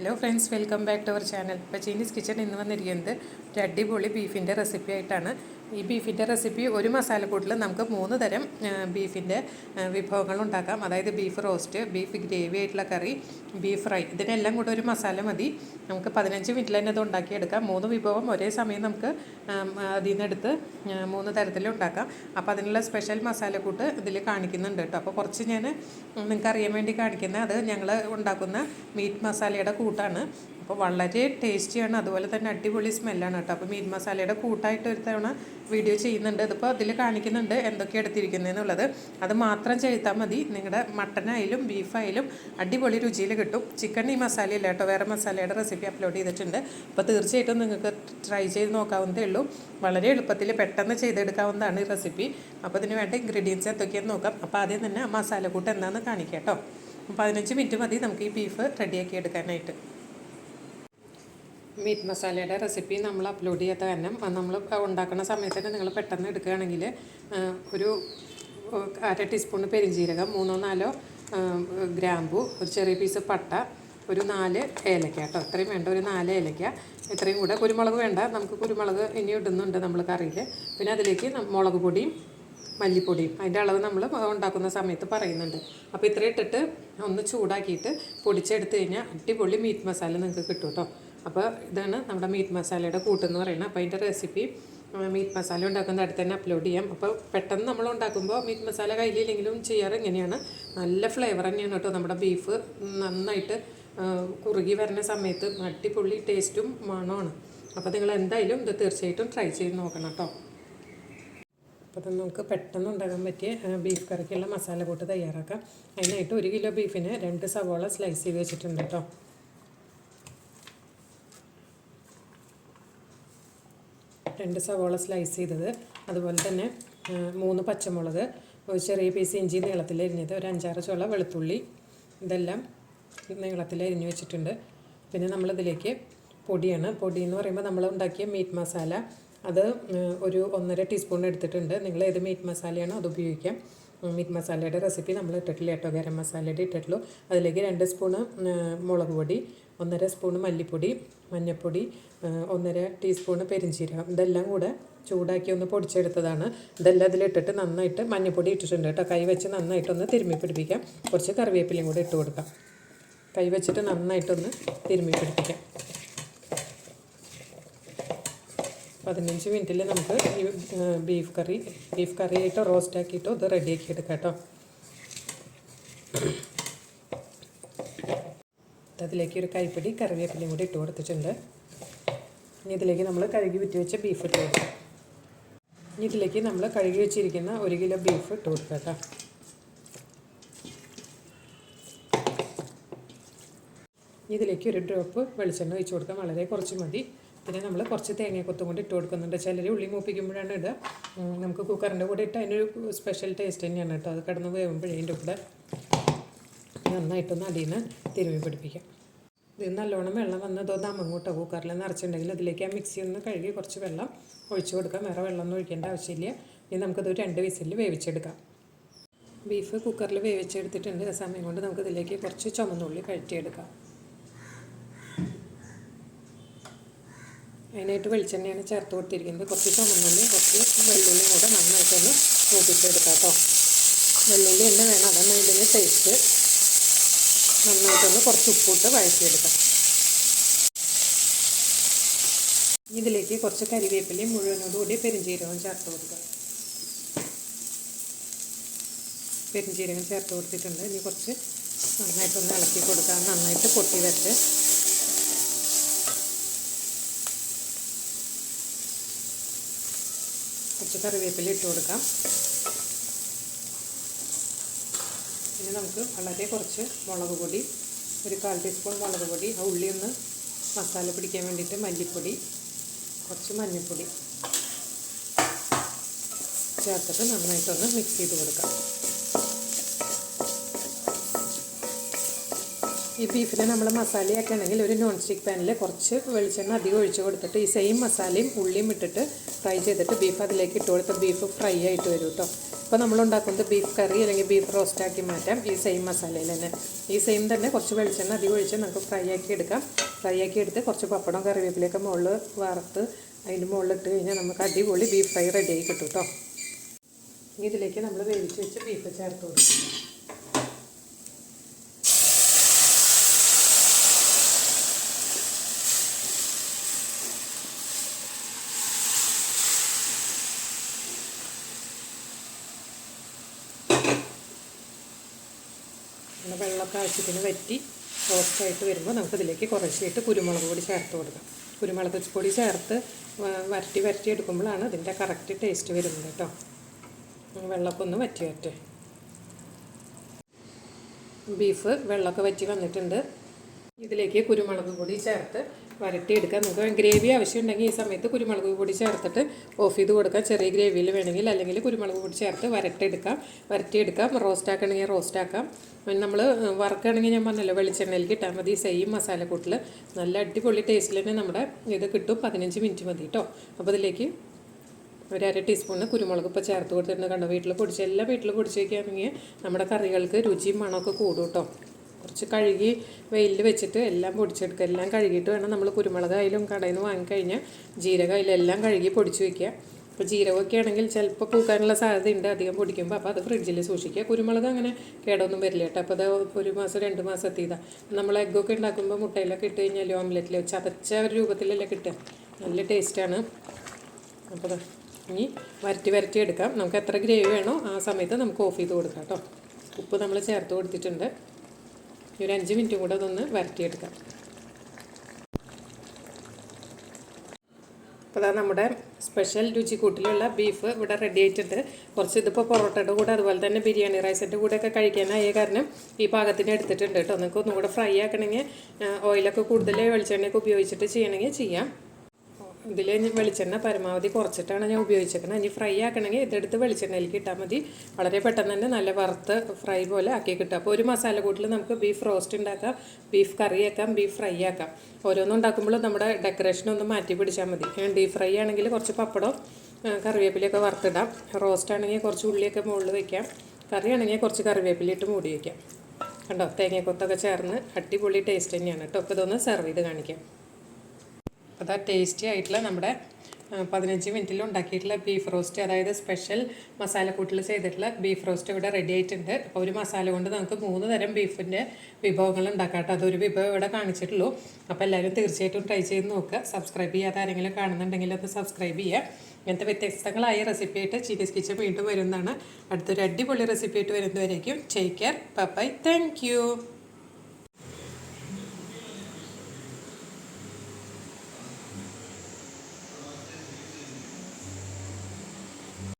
Hello friends welcome back to our channel ഇപ്പോൾ Chinese kitchen ഇന്ന് വന്നിരിക്കുന്നത് ഒരു അടിപൊളി ബീഫിന്റെ റെസിപ്പി ആയിട്ടാണ്. ഈ ബീഫിന്റെ റെസിപ്പി ഒരു മസാലക്കൂട്ടിൽ നമുക്ക് മൂന്ന് തരം ബീഫിന്റെ വിഭവങ്ങൾ ഉണ്ടാക്കാം. അതായത് ബീഫ് റോസ്റ്റ് ബീഫ് ഗ്രേവി ആയിട്ടുള്ള കറി ബീഫ് ഫ്രൈ. ഇതിനെല്ലാം കൂടെ ഒരു മസാല മതി. നമുക്ക് പതിനഞ്ച് മിനിറ്റിൽ തന്നെ അത് ഉണ്ടാക്കിയെടുക്കാം. മൂന്ന് വിഭവം ഒരേ സമയം നമുക്ക് അതിൽ നിന്നെടുത്ത് മൂന്ന് തരത്തിൽ ഉണ്ടാക്കാം. അപ്പോൾ അതിനുള്ള സ്പെഷ്യൽ മസാലക്കൂട്ട് ഇതിൽ കാണിക്കുന്നുണ്ട് കേട്ടോ. അപ്പോൾ കുറച്ച് ഞാൻ നിങ്ങൾക്ക് അറിയാൻ വേണ്ടി കാണിക്കുന്നത് അത് ഞങ്ങൾ ഉണ്ടാക്കുന്ന മീറ്റ് മസാലയുടെ കൂട്ടാണ്. അപ്പോൾ വളരെ ടേസ്റ്റിയാണ്. അതുപോലെ തന്നെ അടിപൊളി സ്മെല്ലാണ് കേട്ടോ. അപ്പോൾ മീറ്റ് മസാലയുടെ കൂട്ടായിട്ട് ഒരു തവണ വീഡിയോ ചെയ്യുന്നുണ്ട്. ഇതിപ്പോൾ അതിൽ കാണിക്കുന്നുണ്ട് എന്തൊക്കെ എടുത്തിരിക്കുന്നതെന്നുള്ളത് അത് മാത്രം ചെയ്താൽ മതി. നിങ്ങളുടെ മട്ടനായാലും ബീഫായാലും അടിപൊളി രുചിയിൽ കിട്ടും. ചിക്കൻ ഈ മസാലയില്ല കേട്ടോ. വേറെ മസാലയുടെ റെസിപ്പി അപ്ലോഡ് ചെയ്തിട്ടുണ്ട്. അപ്പോൾ തീർച്ചയായിട്ടും നിങ്ങൾക്ക് ട്രൈ ചെയ്ത് നോക്കാവുന്നതേ ഉള്ളൂ. വളരെ എളുപ്പത്തിൽ പെട്ടെന്ന് ചെയ്തെടുക്കാവുന്നതാണ് ഈ റെസിപ്പി അപ്പോൾ ഇതിന് വേണ്ട ഇൻഗ്രീഡിയൻസ് എന്തൊക്കെയാണെന്ന് നോക്കാം. അപ്പോൾ ആദ്യം തന്നെ മസാല മസാലക്കൂട്ട് എന്താണെന്ന് കാണിക്കാം കേട്ടോ. പതിനഞ്ച് മിനിറ്റ് മതി നമുക്ക് ഈ ബീഫ് റെഡിയാക്കി എടുക്കാനായിട്ട്. മീറ്റ് മസാലയുടെ റെസിപ്പി നമ്മൾ അപ്ലോഡ് ചെയ്യാത്ത കാരണം നമ്മൾ ഉണ്ടാക്കുന്ന സമയത്ത് നിങ്ങൾ പെട്ടെന്ന് എടുക്കുകയാണെങ്കിൽ ഒരു അര ടീസ്പൂൺ പെരിഞ്ജീരകം മൂന്നോ നാലോ ഗ്രാമ്പു ഒരു ചെറിയ പീസ് പട്ട ഒരു നാല് ഏലക്ക കേട്ടോ. ഇത്രയും വേണ്ട ഒരു നാല് ഏലക്ക. ഇത്രയും കൂടെ കുരുമുളക് വേണ്ട. നമുക്ക് കുരുമുളക് ഇനി ഇടുന്നുണ്ട് നമ്മൾ കറിയിൽ. പിന്നെ അതിലേക്ക് മുളക് പൊടിയും മല്ലിപ്പൊടിയും. അതിന്റെ അളവ് നമ്മൾ ഉണ്ടാക്കുന്ന സമയത്ത് പറയുന്നുണ്ട്. അപ്പോൾ ഇത്രയും ഇട്ടിട്ട് ഒന്ന് ചൂടാക്കിയിട്ട് പൊടിച്ചെടുത്ത് കഴിഞ്ഞാൽ അടിപൊളി മീറ്റ് മസാല നിങ്ങൾക്ക് കിട്ടും കേട്ടോ. അപ്പോൾ ഇതാണ് നമ്മുടെ മീറ്റ് മസാലയുടെ കൂട്ടെന്ന് പറയുന്നത്. അപ്പോൾ അതിന്റെ റെസിപ്പി മീറ്റ് മസാല ഉണ്ടാക്കുന്ന അടുത്ത് തന്നെ അപ്ലോഡ് ചെയ്യാം. അപ്പോൾ പെട്ടെന്ന് നമ്മൾ ഉണ്ടാക്കുമ്പോൾ മീറ്റ് മസാല കയ്യിലില്ലെങ്കിലും ചെയ്യാറ് ഇങ്ങനെയാണ്. നല്ല ഫ്ലേവർ തന്നെയാണ് കേട്ടോ നമ്മുടെ ബീഫ് നന്നായിട്ട് കുറുകി വരുന്ന സമയത്ത് അടിപൊളി ടേസ്റ്റും മണമാണ് അപ്പോൾ നിങ്ങൾ എന്തായാലും ഇത് തീർച്ചയായിട്ടും ട്രൈ ചെയ്ത് നോക്കണം കേട്ടോ. അപ്പോൾ ഇത് നമുക്ക് പെട്ടെന്ന് ഉണ്ടാക്കാൻ പറ്റിയ ബീഫ് കറിക്കുള്ള മസാല കൂട്ട് തയ്യാറാക്കാം. അതിനായിട്ട് ഒരു കിലോ ബീഫിന് രണ്ട് സവോള സ്ലൈസ് ചെയ്ത് വെച്ചിട്ടുണ്ട് കേട്ടോ. രണ്ട് സവോള സ്ലൈസ് ചെയ്തത്. അതുപോലെ തന്നെ മൂന്ന് പച്ചമുളക് ഒരു ചെറിയ പീസ് ഇഞ്ചി നീളത്തിൽ അരിഞ്ഞത് ഒരു അഞ്ചാറ് ചുള വെളുത്തുള്ളി ഇതെല്ലാം നീളത്തിൽ അരിഞ്ഞു വെച്ചിട്ടുണ്ട്. പിന്നെ നമ്മളിതിലേക്ക് പൊടിയാണ്. പൊടി എന്ന് പറയുമ്പോൾ നമ്മൾ ഉണ്ടാക്കിയ മീറ്റ് മസാല അത് ഒരു ഒന്നര ടീസ്പൂൺ എടുത്തിട്ടുണ്ട്. നിങ്ങൾ ഏത് മീറ്റ് മസാലയാണോ അത് ഉപയോഗിക്കാം. മീറ്റ് മസാലയുടെ റെസിപ്പി നമ്മൾ ഇട്ടിട്ടില്ല കേട്ടോ. ഗരം മസാലയുടെ ഇട്ടിട്ടുള്ളൂ. അതിലേക്ക് രണ്ട് സ്പൂണ് മുളക് പൊടി ഒന്നര സ്പൂണ് മല്ലിപ്പൊടി മഞ്ഞൾപ്പൊടി ഒന്നര ടീസ്പൂണ് പെരിഞ്ചീരകം. ഇതെല്ലാം കൂടെ ചൂടാക്കി ഒന്ന് പൊടിച്ചെടുത്തതാണ്. ഇതെല്ലാം അതിലിട്ടിട്ട് നന്നായിട്ട് മഞ്ഞൾപ്പൊടി ഇട്ടിട്ടുണ്ട് കേട്ടോ. കൈ വെച്ച് നന്നായിട്ടൊന്ന് തിരുമ്മി പിടിപ്പിക്കാം. കുറച്ച് കറിവേപ്പിലയും കൂടെ ഇട്ട് കൊടുക്കാം. കൈ വെച്ചിട്ട് നന്നായിട്ടൊന്ന് തിരുമ്മി പിടിപ്പിക്കാം. പതിനഞ്ച് മിനിറ്റിൽ നമുക്ക് ഈ ബീഫ് കറി ബീഫ് കറി ആയിട്ടോ റോസ്റ്റ് ആക്കിയിട്ടോ ഇത് റെഡിയാക്കി എടുക്കാം കേട്ടോ. അതിലേക്ക് ഒരു കൈപ്പിടി കറിവേപ്പിലയും കൂടി ഇട്ട് കൊടുത്തിട്ടുണ്ട്. ഇനി ഇതിലേക്ക് നമ്മൾ കഴുകി വിറ്റ് വെച്ച ബീഫ് ഇട്ട് കൊടുക്കാം. ഇനി ഇതിലേക്ക് നമ്മൾ കഴുകി വെച്ചിരിക്കുന്ന ഒരു കിലോ ബീഫ് ഇട്ട് കൊടുക്കാം കേട്ടോ. ഇതിലേക്ക് ഒരു ഡ്രോപ്പ് വെളിച്ചെണ്ണ ഒഴിച്ച് കൊടുക്കാം വളരെ കുറച്ച് മതി. പിന്നെ നമ്മൾ കുറച്ച് തേങ്ങയൊക്കൊത്തും കൊണ്ട് ഇട്ട് കൊടുക്കുന്നുണ്ട്. ചിലർ ഉള്ളി മൂപ്പിക്കുമ്പോഴാണ് ഇടുക. നമുക്ക് കുക്കറിന്റെ കൂടെ ഇട്ട് അതിനൊരു സ്പെഷ്യൽ ടേസ്റ്റ് തന്നെയാണ് കേട്ടോ. അത് കിടന്ന് വേവുമ്പോഴേ അതിന്റെ കൂടെ നന്നായിട്ടൊന്ന് അടിയിൽ നിന്ന് തിരുമ്മി പിടിപ്പിക്കാം. ഇത് നല്ലോണം വെള്ളം വന്നതോ ദമ്മങ്ങോട്ടോ കുക്കറിൽ നിറച്ചിട്ടുണ്ടെങ്കിൽ അതിലേക്ക് ആ മിക്സി ഒന്ന് കഴുകി കുറച്ച് വെള്ളം ഒഴിച്ചു കൊടുക്കാം. വേറെ വെള്ളമൊന്നും ഒഴിക്കേണ്ട ആവശ്യമില്ല. ഇനി നമുക്കത് രണ്ട് വിസിലിൽ വേവിച്ചെടുക്കാം. ബീഫ് കുക്കറിൽ വേവിച്ചെടുത്തിട്ടുണ്ട്. ആ സമയം കൊണ്ട് നമുക്കിതിലേക്ക് കുറച്ച് ചുമന്നുള്ളി കഴറ്റിയെടുക്കാം അതിനായിട്ട് വെളിച്ചെണ്ണയാണ് ചേർത്ത് കൊടുത്തിരിക്കുന്നത്. കുറച്ച് ചുമന്നുള്ളി കുറച്ച് വെള്ളുള്ളി കൂടെ നന്നായിട്ടൊന്ന് മൂപ്പിച്ചെടുക്കാം കേട്ടോ വെള്ളുള്ളി തന്നെ വേണം. അതാണ് ഇതിന് ടേസ്റ്റ് നന്നായിട്ടൊന്ന് കുറച്ച് ഉപ്പിട്ട് വഴറ്റിയെടുക്കാം. ഇതിലേക്ക് കുറച്ച് കരിവേപ്പിലയും മുഴുവനോടുകൂടി പെരിഞ്ചീരകവും ചേർത്ത് കൊടുക്കാം. പെരിഞ്ചീരകം ചേർത്ത് കൊടുത്തിട്ടുണ്ട്. ഇനി കുറച്ച് നന്നായിട്ടൊന്ന് ഇളക്കി കൊടുക്കാം. നന്നായിട്ട് പൊട്ടി വരട്ടെ. കുറച്ച് കറിവേപ്പില ഇട്ട് കൊടുക്കാം. പിന്നെ നമുക്ക് വളരെ കുറച്ച് മുളക് പൊടി ഒരു കാൽ ടീസ്പൂൺ മുളക് പൊടി ആ ഉള്ളി ഒന്ന് മസാല പിടിക്കാൻ വേണ്ടിയിട്ട് മല്ലിപ്പൊടി കുറച്ച് മഞ്ഞൾപ്പൊടി ചേർത്തിട്ട് നന്നായിട്ടൊന്ന് മിക്സ് ചെയ്ത് കൊടുക്കാം. ഈ ബീഫിന് നമ്മൾ മസാലയൊക്കെ ആണെങ്കിൽ ഒരു നോൺ സ്റ്റിക്ക് പാനിൽ കുറച്ച് വെളിച്ചെണ്ണ അധികം ഒഴിച്ച് കൊടുത്തിട്ട് ഈ സെയിം മസാലയും ഉള്ളിയും ഇട്ടിട്ട് ഫ്രൈ ചെയ്തിട്ട് ബീഫ് അതിലേക്ക് ഇട്ട് കൊടുത്ത് ബീഫ് ഫ്രൈ ആയിട്ട് വരും കേട്ടോ ഇപ്പോൾ നമ്മൾ ഉണ്ടാക്കുന്നത് ബീഫ് കറി അല്ലെങ്കിൽ ബീഫ് റോസ്റ്റ് ആക്കി മാറ്റാം ഈ സെയിം മസാലയിൽ തന്നെ. ഈ സെയിം തന്നെ കുറച്ച് വെളിച്ചെണ്ണ അധികം ഒഴിച്ച് നമുക്ക് ഫ്രൈ ആക്കി എടുക്കാം. ഫ്രൈ ആക്കി എടുത്ത് കുറച്ച് പപ്പടം കറിവേപ്പിലൊക്കെ മുകളിൽ വറുത്ത് അതിന് മുകളിൽ ഇട്ട് കഴിഞ്ഞാൽ നമുക്ക് അടിപൊളി ബീഫ് ഫ്രൈ റെഡി ആയി കിട്ടും കേട്ടോ ഇതിലേക്ക് നമ്മൾ വേവിച്ച് വെച്ച് ബീഫ് ചേർത്ത് കൊടുക്കും. വെള്ളമൊക്കെ ആവശ്യത്തിന് വറ്റി ആയിട്ട് വരുമ്പോൾ നമുക്കിതിലേക്ക് കുറച്ചായിട്ട് കുരുമുളക് പൊടി ചേർത്ത് കൊടുക്കാം. കുരുമുളക് പൊടി ചേർത്ത് വരട്ടി വരട്ടി എടുക്കുമ്പോഴാണ് അതിന്റെ കറക്റ്റ് ടേസ്റ്റ് വരുന്നത് കേട്ടോ. വെള്ളമൊക്കെ ഒന്ന് വറ്റി വരട്ടെ. ബീഫ് വെള്ളമൊക്കെ വറ്റി വന്നിട്ടുണ്ട്. ഇതിലേക്ക് കുരുമുളക് പൊടി ചേർത്ത് വരട്ടിയെടുക്കാം. നമുക്ക് ഗ്രേവി ആവശ്യമുണ്ടെങ്കിൽ ഈ സമയത്ത് കുരുമുളക് പൊടി ചേർത്തിട്ട് ഓഫ് ചെയ്ത് കൊടുക്കാം. ചെറിയ ഗ്രേവിയിൽ വേണമെങ്കിൽ അല്ലെങ്കിൽ കുരുമുളക് പൊടി ചേർത്ത് വരട്ടിയെടുക്കാം. വരട്ടിയെടുക്കാം. റോസ്റ്റ് ആക്കണമെങ്കിൽ റോസ്റ്റ് ആക്കാം നമ്മൾ വറക്കുകയാണെങ്കിൽ ഞാൻ പറഞ്ഞല്ലോ വെളിച്ചെണ്ണയിലേക്ക് ഇട്ടാൽ മതി. സെയിം മസാലക്കൂട്ടിൽ നല്ല അടിപൊളി ടേസ്റ്റിൽ തന്നെ നമ്മുടെ ഇത് കിട്ടും. പതിനഞ്ച് മിനിറ്റ് മതി കേട്ടോ അപ്പോൾ ഇതിലേക്ക് ഒരു അര ടീസ്പൂണ് കുരുമുളക് ഇപ്പോൾ ചേർത്ത് കൊടുത്തിട്ടുണ്ട് കണ്ടോ? വീട്ടിൽ പൊടിച്ച് എല്ലാ വീട്ടിൽ പൊടിച്ച് വയ്ക്കുകയാണെങ്കിൽ നമ്മുടെ കറികൾക്ക് രുചിയും മണമൊക്കെ കൂടും കേട്ടോ കുറച്ച് കഴുകി വെയിലിൽ വെച്ചിട്ട് എല്ലാം പൊടിച്ചെടുക്കുക. എല്ലാം കഴുകിയിട്ട് വേണം നമ്മൾ കുരുമുളക് അതിലും കടയിൽ നിന്ന് വാങ്ങിക്കഴിഞ്ഞാൽ ജീരകമായാലും എല്ലാം കഴുകി പൊടിച്ച് വയ്ക്കുക ഇപ്പോൾ ജീരകമൊക്കെ ആണെങ്കിൽ ചിലപ്പോൾ പൂക്കാനുള്ള സാധ്യതയുണ്ട് അധികം പൊടിക്കുമ്പോൾ. അപ്പോൾ അത് ഫ്രിഡ്ജിൽ സൂക്ഷിക്കുക. കുരുമുളക് അങ്ങനെ കേടൊന്നും വരില്ല കേട്ടോ. അപ്പോൾ അത് ഒരു മാസം രണ്ട് മാസം എത്തിയതാണ് നമ്മൾ എഗ്ഗൊക്കെ ഉണ്ടാക്കുമ്പോൾ മുട്ടയിലൊക്കെ ഇട്ട് കഴിഞ്ഞാൽ ഓംലെറ്റിൽ ചതച്ച ഒരു രൂപത്തിലല്ലേ കിട്ടുക. നല്ല ടേസ്റ്റാണ് അപ്പോൾ ഇനി വരട്ടി വരട്ടി എടുക്കാം. നമുക്ക് എത്ര ഗ്രേവി വേണോ ആ സമയത്ത് നമുക്ക് ഓഫ് ചെയ്ത് കൊടുക്കാം കേട്ടോ. ഉപ്പ് നമ്മൾ ചേർത്ത് കൊടുത്തിട്ടുണ്ട്. ഇനി ഒരു അഞ്ച് മിനിറ്റ് കൂടെ അതൊന്ന് വരട്ടിയെടുക്കാം. അപ്പോൾ അതാ നമ്മുടെ സ്പെഷ്യൽ രുചിക്കൂട്ടിലുള്ള ബീഫ് ഇവിടെ റെഡി ആയിട്ടുണ്ട്. കുറച്ച് ഇതിപ്പോൾ പൊറോട്ടയുടെ കൂടെ അതുപോലെ തന്നെ ബിരിയാണി റൈസിന്റെ കൂടെയൊക്കെ കഴിക്കാനായ കാരണം ഈ പാകത്തിന് എടുത്തിട്ടുണ്ട് കേട്ടോ. നിങ്ങൾക്ക് ഒന്നും കൂടെ ഫ്രൈ ആക്കണമെങ്കിൽ ഓയിലൊക്കെ കൂടുതൽ വെളിച്ചെണ്ണയൊക്കെ ഉപയോഗിച്ചിട്ട് ചെയ്യണമെങ്കിൽ ചെയ്യാം. ഇതിൽ വെളിച്ചെണ്ണ പരമാവധി കുറച്ചിട്ടാണ് ഞാൻ ഉപയോഗിച്ചേക്കുന്നത് ഇനി ഫ്രൈ ആക്കണമെങ്കിൽ ഇതെടുത്ത് വെളിച്ചെണ്ണയിലേക്ക് ഇട്ടാൽ മതി. വളരെ പെട്ടെന്ന് തന്നെ നല്ല വറുത്ത് ഫ്രൈ പോലെ ആക്കി കിട്ടും. അപ്പോൾ ഒരു മസാല കൂട്ടിൽ നമുക്ക് ബീഫ് റോസ്റ്റ് ഉണ്ടാക്കാം ബീഫ് കറി ആക്കാം ബീഫ് ഫ്രൈ ആക്കാം. ഓരോന്നും ഉണ്ടാക്കുമ്പോൾ നമ്മുടെ ഡെക്കറേഷൻ ഒന്ന് മാറ്റി പിടിച്ചാൽ മതി. ഡീപ് ഫ്രൈ ആണെങ്കിൽ കുറച്ച് പപ്പടം കറിവേപ്പിലയൊക്കെ വറുത്തിടാം. റോസ്റ്റ് ആണെങ്കിൽ കുറച്ച് ഉള്ളിയൊക്കെ മുകളിൽ വയ്ക്കാം കറി ആണെങ്കിൽ കുറച്ച് കറിവേപ്പിലയിട്ട് മൂടി വയ്ക്കാം കണ്ടോ? തേങ്ങക്കൊത്തൊക്കെ ചേർന്ന് അടിപൊളി ടേസ്റ്റ് തന്നെയാണ് കേട്ടോ. അപ്പോൾ ഇതൊന്ന് സെർവ് ചെയ്ത് കാണിക്കാം. അതാ ടേസ്റ്റി ആയിട്ടുള്ള നമ്മുടെ പതിനഞ്ച് മിനിറ്റിൽ ഉണ്ടാക്കിയിട്ടുള്ള ബീഫ് റോസ്റ്റ് അതായത് സ്പെഷ്യൽ മസാലക്കൂട്ടിൽ ചെയ്തിട്ടുള്ള ബീഫ് റോസ്റ്റ് ഇവിടെ റെഡി ആയിട്ടുണ്ട്. അപ്പോൾ ഒരു മസാല കൊണ്ട് നമുക്ക് മൂന്ന് തരം ബീഫിന്റെ വിഭവങ്ങൾ ഉണ്ടാക്കാം അതൊരു വിഭവം ഇവിടെ കാണിച്ചിട്ടുള്ളൂ. അപ്പോൾ എല്ലാവരും തീർച്ചയായിട്ടും ട്രൈ ചെയ്ത് നോക്കുക. സബ്സ്ക്രൈബ് ചെയ്യാതെ ആരെങ്കിലും കാണുന്നുണ്ടെങ്കിൽ അത് സബ്സ്ക്രൈബ് ചെയ്യുക. ഇങ്ങനത്തെ വ്യത്യസ്തങ്ങളായ റെസിപ്പി ആയിട്ട് ചീനീസ് കിച്ചൻ വീണ്ടും വരുന്നതാണ്. അടുത്തൊരു അടിപൊളി റെസിപ്പി ആയിട്ട് വരുന്നവരേക്കും take care bye thank you